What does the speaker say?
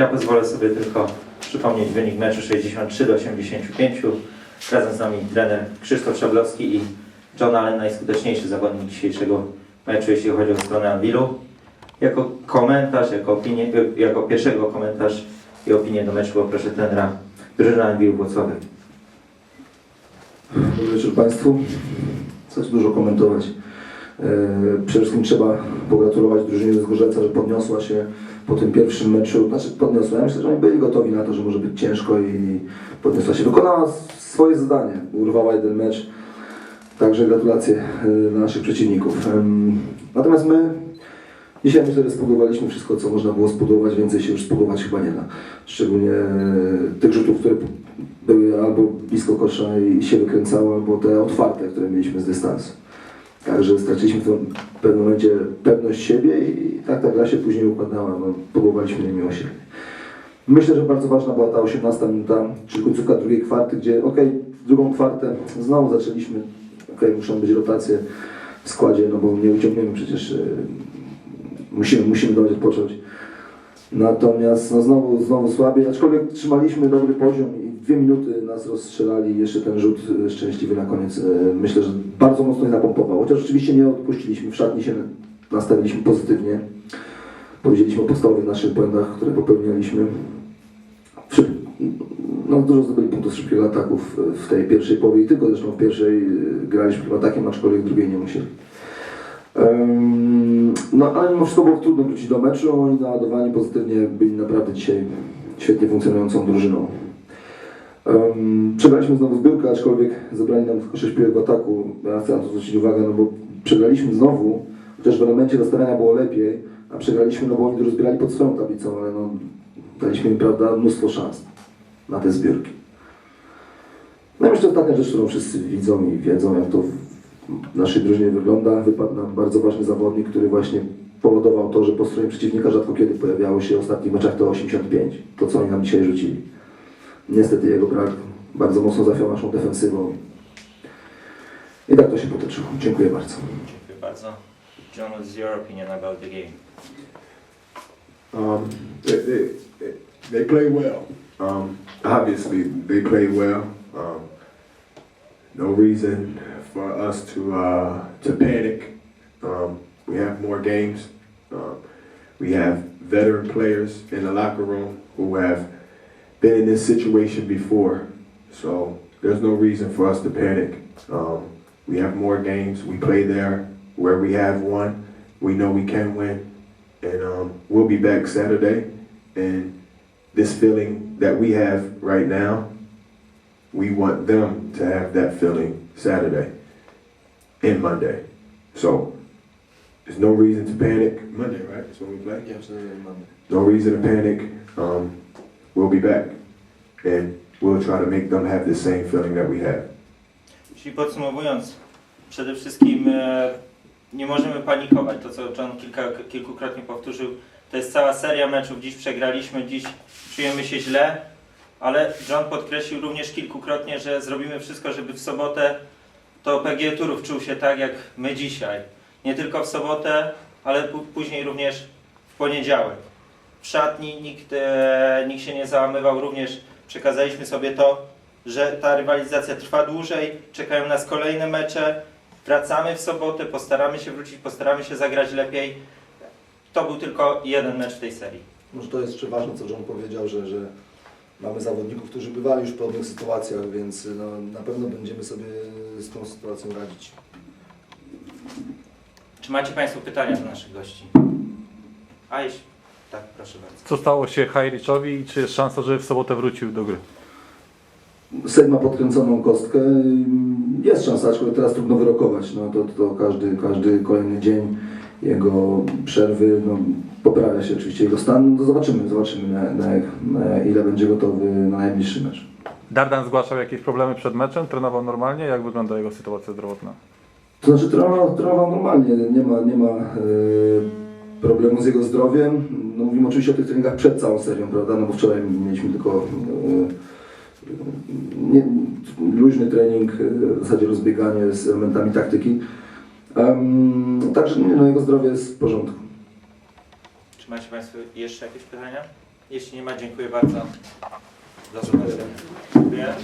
Ja pozwolę sobie tylko przypomnieć wynik meczu 63 do 85. Razem z nami trener Krzysztof Szablowski i John Allen, najskuteczniejszy zawodnik dzisiejszego meczu, jeśli chodzi o stronę Anwilu. Jako komentarz, jako, opinię, jako pierwszego komentarz i opinię do meczu poproszę trenera drużyny Anwilu Włocławek. Dobry wieczór Państwu. Co tu dużo komentować. E, Przede wszystkim trzeba pogratulować drużynie z Gorzeca, że podniosła się po tym pierwszym meczu. Znaczy podniosła. Ja myślę, że oni byli gotowi na to, że może być ciężko i podniosła się. Wykonała swoje zadanie. Urwała jeden mecz. Także gratulacje e, dla naszych przeciwników. Natomiast my dzisiaj myślę, że spodobaliśmy wszystko, co można było spodować. Więcej się już spodować chyba nie da. Szczególnie e, tych rzutów, które były albo blisko kosza i się wykręcały, albo te otwarte, które mieliśmy z dystansu. Także straciliśmy w pewnym momencie pewność siebie i tak ta gra się później układała. No, próbowaliśmy niemiłosiernie. Myślę, że bardzo ważna była ta 18 minuta, czyli końcówka drugiej kwarty, gdzie ok, drugą kwartę znowu zaczęliśmy, ok, muszą być rotacje w składzie, no bo nie uciągniemy przecież, yy, musimy, musimy dać odpocząć. Natomiast no znowu, znowu słabiej, aczkolwiek trzymaliśmy dobry poziom i dwie minuty nas rozstrzelali jeszcze ten rzut e, szczęśliwy na koniec. e, Myślę, że bardzo mocno je napompował. Chociaż oczywiście nie odpuściliśmy, w szatni się nastawiliśmy pozytywnie. Powiedzieliśmy o podstawowych naszych błędach, które popełnialiśmy. No, dużo zdobyli punktów z szybkiego ataków w tej pierwszej połowie i tylko zresztą w pierwszej e, graliśmy atakiem, aczkolwiek w drugiej nie musieli. No ale mimo wszystko było trudno wrócić do meczu. Oni naładowani pozytywnie byli naprawdę dzisiaj świetnie funkcjonującą drużyną. Przegraliśmy znowu zbiórkę, aczkolwiek zabrali nam tylko 6 piłek w ataku. Ja chcę na to zwrócić uwagę, no bo przegraliśmy znowu, chociaż w elemencie rozstawiania było lepiej, a przegraliśmy, no bo oni rozbierali pod swoją tablicą, ale no, daliśmy im prawda, mnóstwo szans na te zbiórki. No i że ostatnia rzecz, którą wszyscy widzą i wiedzą, jak to w naszej drużynie wygląda. Wypadł nam bardzo ważny zawodnik, który właśnie powodował to, że po stronie przeciwnika rzadko kiedy pojawiało się w ostatnich meczach to 85. To, co oni nam dzisiaj rzucili. Niestety jego brak bardzo mocno zafiał naszą defensywą. I tak to się potoczyło. Dziękuję bardzo. Dziękuję bardzo. John, what's your opinion about the game? Um, they, they, they play well. Um, obviously, they play well. Um, no reason for us to uh, to panic. Um, we have more games. Um, we have veteran players in the locker room who have been in this situation before, so there's no reason for us to panic. Um, we have more games. We play there where we have one. We know we can win and um, we'll be back Saturday. And this feeling that we have right now, we want them to have that feeling Saturday and Monday. So there's no reason to panic. Monday, right? That's when we play. No reason to panic. Um, we'll be back, and we'll try to make them have the same feeling that we have. Czyli podsumowując, przede wszystkim e, nie możemy panikować. To, co John kilka, kilkukrotnie powtórzył, to jest cała seria meczów. Dziś przegraliśmy, dziś czujemy się źle, ale John podkreślił również kilkukrotnie, że zrobimy wszystko, żeby w sobotę to PG Turów czuł się tak, jak my dzisiaj. Nie tylko w sobotę, ale później również w poniedziałek. W szatni nikt, e, nikt się nie załamywał, również przekazaliśmy sobie to, że ta rywalizacja trwa dłużej, czekają nas kolejne mecze, wracamy w sobotę, postaramy się wrócić, postaramy się zagrać lepiej. To był tylko jeden mecz w tej serii. Może to jest jeszcze ważne, co John powiedział, że, że mamy zawodników, którzy bywali już w podobnych sytuacjach, więc no, na pewno będziemy sobie z tą sytuacją radzić. Czy macie Państwo pytania do naszych gości? A jeśli... Tak, proszę bardzo. Co stało się Hajriczowi i czy jest szansa, że w sobotę wrócił do gry? Sejm ma podkręconą kostkę. Jest szansa, aczkolwiek teraz trudno wyrokować. No, to, to każdy, każdy kolejny dzień jego przerwy no, poprawia się oczywiście jego stan. No, zobaczymy, zobaczymy na, na, na ile będzie gotowy na najbliższy mecz. Dardan zgłaszał jakieś problemy przed meczem? Trenował normalnie? Jak wygląda jego sytuacja zdrowotna? To znaczy trenował, trenował normalnie, nie ma, nie ma e, problemu z jego zdrowiem. No, mówimy oczywiście o tych treningach przed całą serią, prawda? No bo wczoraj mieliśmy tylko e, nie, luźny trening, w zasadzie rozbieganie z elementami taktyki. Em, także nie, no, jego zdrowie jest w porządku. Czy macie Państwo jeszcze jakieś pytania? Jeśli nie ma, dziękuję bardzo za zobaczenie. Dziękuję.